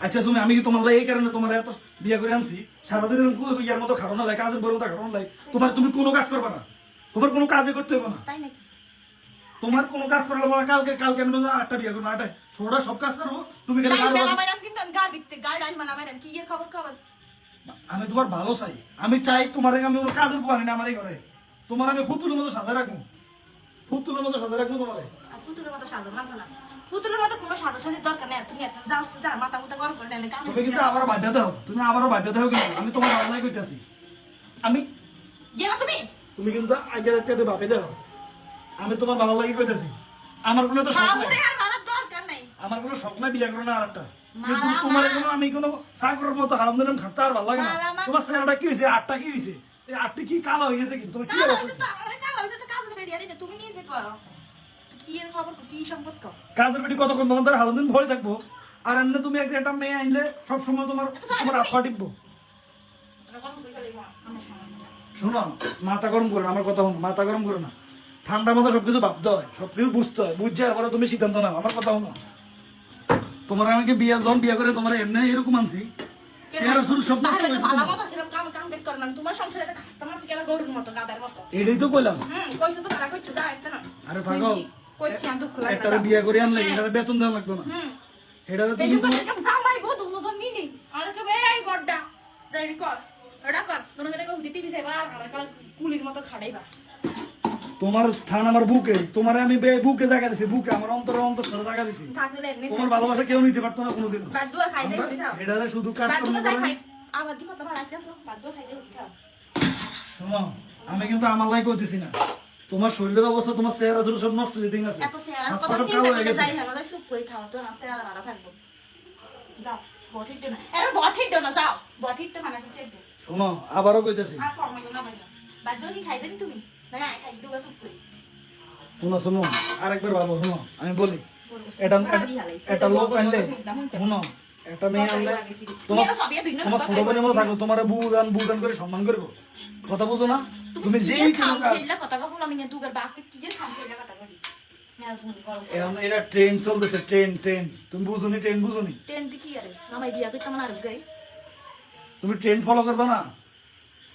আচ্ছা তুমি আমি কি তোমার লাই এই কারণে তোমার এত বিয়ে করে আনছি? সারাদিন ইয়ার মতো খারাপ না লাগে কাজের মতো খারাপ লাগে তোমার তুমি কোনো কাজ করবে না। তোমার কোনো কাজে করতে হবে না। তোমার কোনো কাজ করালে বলা কালকে কালকে আমি আটটা বিয়ে করব আটটা ছোটা সব কাজ করব তুমি কারও আমি গাড় বিকতে মানা কি এর খবর খবর? আমি তোমার ভালো চাই। আমি চাই তোমার আমি কাজের পারি না আমারই ঘরে। তোমার আমি পুতুলের মতো সাজা রাখব। পুতুলের মতো সাজা রাখব তোমার। পুতুলের মতো সাজা লাগবে না। পুতুলের মতো কোনো সাজা সাজির দরকার নেই। তুমি একটা যাও যা মাথা মুথা গরম করে নেন তুমি কিন্তু আবারও বাধ্য দাও তুমি আবারও বাধ্য দাও কিন্তু। আমি তোমার ভালো নাই করতেছি আমি গেলা তুমি? তুমি কিন্তু আগে রাখতে বাপে দাও। আমি তোমার ভালো লাগি কইতেছি। আমার কোনো তো শখ নাই। নাই। আমার কোনো স্বপ্ন বিয়ে করো না আর একটা। কিন্তু তোমার কোনো আমি কোনো চাকরের মতো হারাম দিলাম খাতে আর ভালো লাগে না। তোমার চেহারাটা কি হয়েছে আটটা কি হয়েছে এই আটটা কি কালো হয়ে গেছে কিন্তু তোমার কি অবস্থা? তুমি নিজে করো। কি এর খবর কি? সম্পদ কও? কাজের বেটি কতক্ষণ তোমার দিন থাকব? আর এমনি তুমি একটা একটা মেয়ে আনলে সবসময় তোমার তোমার আফা টিপবো। শোনো মাথা গরম করো না, আমার কথা শোনো মাথা গরম করো না। ঠান্ডা মাথা সবকিছু ভাবতে হয় সবকিছু বুঝতে হয় বুঝছে এরপরে তুমি সিদ্ধান্ত নাও আমার কথা তোমার আমাকে বিয়ে যখন বিয়ে করে তোমার এমনি এরকম আনছি এটাই তো কইলাম। আরে পাগল কইছি আমি দুঃখ লাগে একটা বিয়ে করে আনলে এটার বেতন দেওয়া লাগতো না? এটা তুমি বেশি করে কেমন জামাই বউ দুজন নিনি আর কে এই বড়ডা যাই কর এটা কর। করে হুদি টিভি যাইবা আর কাল কুলির মতো খাড়াইবা। তোমার স্থান আমার বুকে তোমার আমি বে- বুকে জায়গা দিছি বুকে আমার অন্তরে অন্তর জায়গা দিছি। তোমার ভালোবাসা কেউ নিতে পারতো না কোনোদিন। এটারে শুধু কাজ শোনো আমি কিন্তু আমার লাই করতেছি না। তোমার শরীরের অবস্থা তোমার চেহারা ছোট সব নষ্ট হয়ে গেছে এত হাত কথা চিন্তা করে যাই হ্যাঁ মানে চুপ করে খাও তো না সেরা মারা থাকব যাও না আরে না যাও মানা কিছু দে শোনো আবারও কইতেছি আর কর্ম না বাইনা বাদ দুয়া কি খাইবেন তুমি না খাই দুয়া চুপ করে শোনো শোনো আরেকবার ভাবো শোনো আমি বলি এটা একটা লোক আনলে শোনো একটা মেয়ে আনলে তোমার তোমার ছোট বোনের মতো থাকো তোমার করে সম্মান করব কথা বুঝো না? তুমি যেই এখন এটা ট্রেন চলতেছে ট্রেন ট্রেন। তুমি বুঝোনি ট্রেন বুঝোনি? ট্রেন কি আরে নামাই দিয়া কই তোমার আর গাই তুমি ট্রেন ফলো করবে না?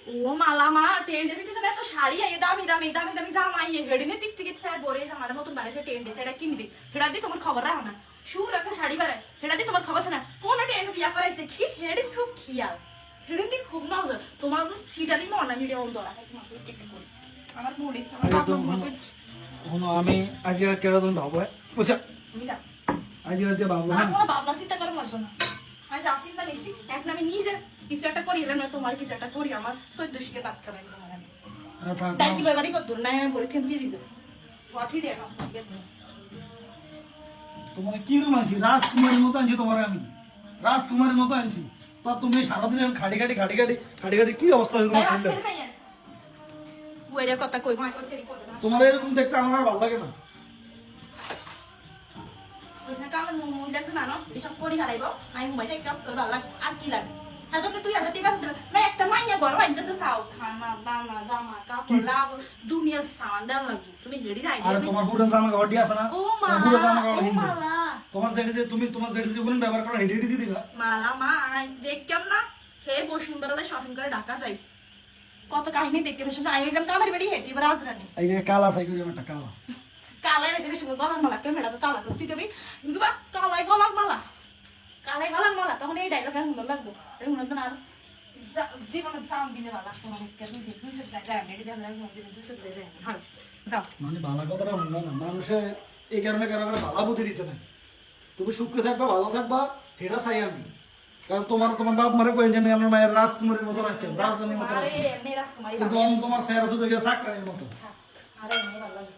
ও মালা মা ট্রেন এর ভিতরে এত শাড়ি আই দামি দামি দামি দামি জামা আই হেডিনে দিক থেকে স্যার বরে জামার মতন বানাইছে দিছে এটা কিনি দি হেডা দি তোমার খবর রাখো না। সুর একটা শাড়ি বারে হেডা দি তোমার খবর না। কোন ট্রেন বিয়া করাইছে? কি হেডিন খুব খিয়াল। হেডিন দি খুব নজর। তোমার তো সিটারি মন আমি রে অন্তরা আমার আমার আমি আজকে তুমি ভাবো হ্যাঁ? আজকে রাতে ভাবো হ্যাঁ? ভাবনা চিন্তা করে মজা না। আমি যা চিন্তা নিছি এখন আমি নিজে কিছু একটা করি এলাম না তোমার কিছু একটা করি আমার চোদ্দ শিখে কাজ করাই তোমার আমি। তাই। কি ব্যাপারই কত না আমি পরীক্ষা দিয়ে দিছো ওয়াঠি রে তোমার কি রকম আনছি? রাজকুমারের মতো আনছি তোমার আমি। রাজকুমারের মতো আনছি। তা তুমি সারাদিন খাটি খাটি খাটি খাটি খাটি খাটি কি অবস্থা তোমার কথা কই এরকম দেখতে আমার আর ভালো লাগে না। বুঝনা মুই লাগছে না এসব করি হারাইবো আমি মোবাইল ভালো লাগে আর কি লাগে? হ্যাঁ তো তুই আজ টিবা না একটা মাইয়া বড় ভাই যাচ্ছে সাও খানা দানা জামা কাপড় লাভ দুনিয়ার দাম লাগবে। তুমি হেডি আর আইডিয়া তোমার হুডান জামা কাপড় আছে না? ও মালা হুডান জামা কাপড় হিন্দু। তোমার যেটা যে তুমি তোমার যেটা যে কোনো ব্যবহার করো হেডি হেডি দিবা। মালা মা আই দেখতাম না? হে বসুন্ধরাতে শপিং করে ঢাকা যাই। কত কাহিনী দেখতে পেয়েছি? আমি একদম কামারি বাড়ি হেঁটে এবার রাজরানি এই কালা সাই করি একটা কালা। কালাই বেশি বেশি গলার মালা ক্যামেরা তো কালা করতে দেবি। বা কালাই গলার মালা। কালাই গলার মালা তখন এই ডায়লগ আর হুনর লাগবো এই হুনর তো না আর। জীবনে জাম দিনে মালা তোমার দুই দুইশো জায়গায় আমি এটা জানলাম দুইশো জায়গায় হ্যাঁ যাও মানে ভালো কথাটা মনে না। মানুষে এই কারণে কারণে ভালো বুদ্ধি দিতে না তুমি সুখে থাকবা ভালো থাকবা সেটা চাই আমি। কারণ তোমার তোমার বাপ মারে কই যে আমি আমার মায়ের রাজকুমারীর মতো রাখতেন রাজধানীর মতো কিন্তু আমি তোমার চেহারা শুধু গিয়ে চাকরানির মতো। আরে ভালো লাগে।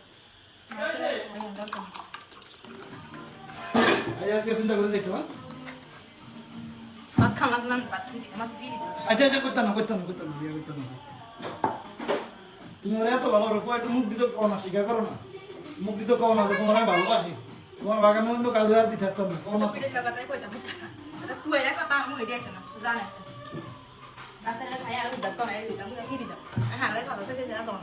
আর কি চিন্তা করে দেখতে খাওয়া লাগলাম ভাত তুই আমার দিয়ে দিচ্ছি আচ্ছা আচ্ছা করতাম না করতাম না করতাম না বিয়ে করতাম না তুমি ওরা এত ভালো রাখো একটু মুখ দিতে কও না স্বীকার করো না মুখ দিতে কও না তোমার আমি ভালোবাসি তোমার বাগানে অন্য কাউকে আর দিতে থাকতাম না কও না। পিঠের লাগাতে কইতাম তুই এর কথা আমি হই দেখছ না জানে রাস্তায় খাই আর উদ্ধার করে উদ্ধার করে কি দিলাম হ্যাঁ রে খাওয়া থেকে যা দম